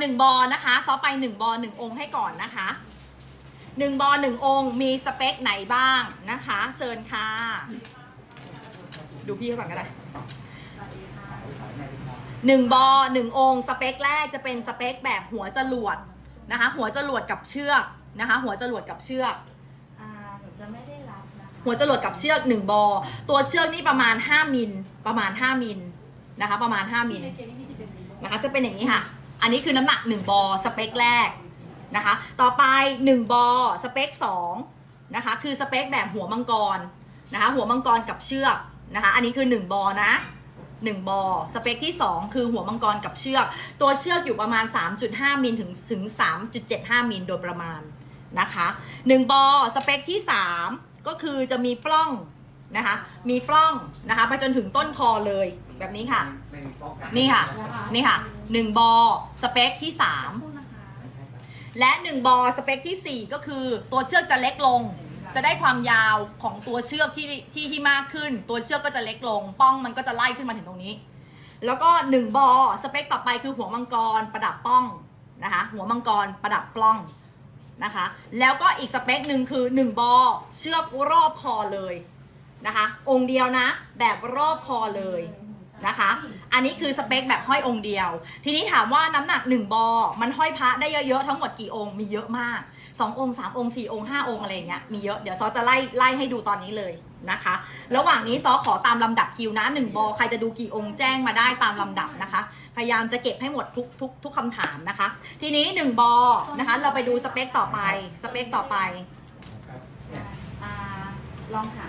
หนึ่งบอนะคะซอไปหนึ่งบอหนึ่งองค์ให้ก่อนนะคะหนึ่งบอหนึ่งองค์มีสเปคไหนบ้างนะคะ เชิญค่ะ ดูพี่เขาก่อนก็ได้หนึ่งบอหนึ่งองค์สเปคแรกจะเป็นสเปคแบบหัวจรวดนะคะ หัวจรวดกับเชือกนะคะ หัวจรวดกับเชือกอ่าหนูจะไม่ได้รับนะคะหัวจรวดกับเชือกหนึ่งบอตัวเชือกนี่ประมาณ5มิลประมาณ5มิลนะคะ ประมาณ5มิลนะคะ จะเป็นอย่างนี้ค่ะ อันนี้คือน้ำหนัก 1 บอสเปคแรกนะคะ ต่อไป 1 บอสเปค2นะคะ คือสเปคแบบหัวมังกรนะคะ หัวมังกรกับเชือกนะคะ อันนี้คือ 1 บอนะ1บอสเปคที่ 2 คือหัวมังกรกับเชือก ตัวเชือกอยู่ประมาณ 3.5มิลถึงถึง 3.75มิลโดยประมาณนะคะ1บอสเปคที่ 3 ก็คือจะมีปล้อง นะคะ มีปล้องนะคะไปจนถึงต้นคอเลยแบบนี้ค่ะ ไม่มีป้องกันนี่ค่ะ นี่ค่ะ1บอสเปคที่พูดนะคะ3และ1บอสเปคทีสี่ 4 ก็คือตัวเชือกจะเล็กลง จะได้ความยาวของตัวเชือกที่ที่ที่มากขึ้น ตัวเชือกก็จะเล็กลง ป้องมันก็จะไล่ขึ้นมาถึงตรงนี้ แล้วก็1บอสเปคต่อไปคือหัวมังกรประดับป้องนะคะ หัวมังกรประดับปล้องนะคะ แล้วก็อีกสเปคหนึ่งคือ1บอเชือกรอบคอเลย นะคะ องค์เดียวนะ แบบรอบคอเลยนะคะ อันนี้คือสเปคแบบห้อยองค์เดียว ทีนี้ถามว่าน้ำหนัก 1 บอ มันห้อยพระได้เยอะๆ ทั้งหมดกี่องค์ มีเยอะมาก 2 องค์ 3 องค์ 4 องค์ 5 องค์อะไรอย่างเงี้ย มีเยอะ เดี๋ยวซอจะไล่ไล่ให้ดูตอนนี้เลยนะคะ ระหว่างนี้ซอขอตามลำดับคิวนะ 1 บอ ใครจะดูกี่องค์แจ้งมาได้ตามลำดับนะคะ พยายามจะเก็บให้หมดทุกทุกทุกคำถามนะคะ ทีนี้ 1 บอ นะคะ เราไปดูสเปคต่อไป สเปคต่อไปอ่าลองหา